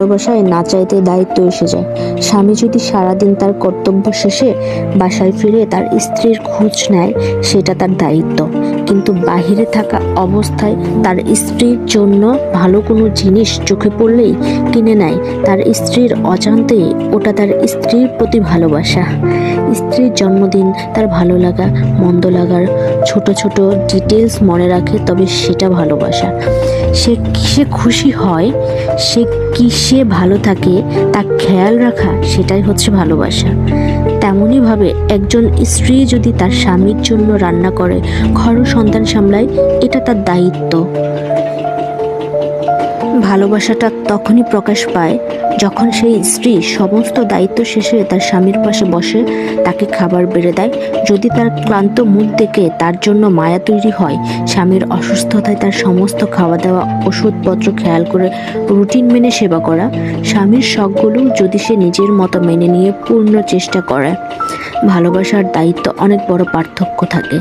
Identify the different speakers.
Speaker 1: ভালোবাসায় না চাইতে দায়িত্ব এসে যায়। স্বামী যদি সারাদিন তার কর্তব্য শেষে বাসায় ফিরে তার স্ত্রীর খোঁজ নেয়, সেটা তার দায়িত্ব। কিন্তু বাহিরে থাকা অবস্থায় তার স্ত্রীর জন্য ভালো কোনো জিনিস চোখে পড়লেই কিনে নেয়। তার স্ত্রীর অজান্তে ওটা তার স্ত্রীর প্রতি ভালোবাসা। স্ত্রীর জন্মদিন, তার ভালো লাগা, মন্দ লাগার ছোট ছোট ডিটেলস মনে রাখে, তবে সেটা ভালোবাসা। সে কিসে খুশি হয়, সে কিসে ভালো থাকে, তা খেয়াল রাখা, সেটাই হচ্ছে ভালোবাসা। তেমনইভাবে একজন স্ত্রী যদি তার স্বামীর জন্য রান্না করে ঘর সন্তান সামলায়, এটা তার দায়িত্ব। ভালোবাসাটা তখনই প্রকাশ পায় যখন সেই স্ত্রী সমস্ত দায়িত্ব শেষে তার স্বামীর পাশে বসে তাকে খাবার বেড়ে দেয়। যদি তার ক্লান্ত মুখ দেখে তার জন্য মায়া তৈরি হয়, স্বামীর অসুস্থতায় তার সমস্ত খাওয়া দাওয়া ওষুধপত্র খেয়াল করে রুটিন মেনে সেবা করা। স্বামীর শখগুলো যদি সে নিজের মতো মেনে নিয়ে পূর্ণ চেষ্টা করে, ভালোবাসার দায়িত্ব অনেক বড় পার্থক্য থাকে।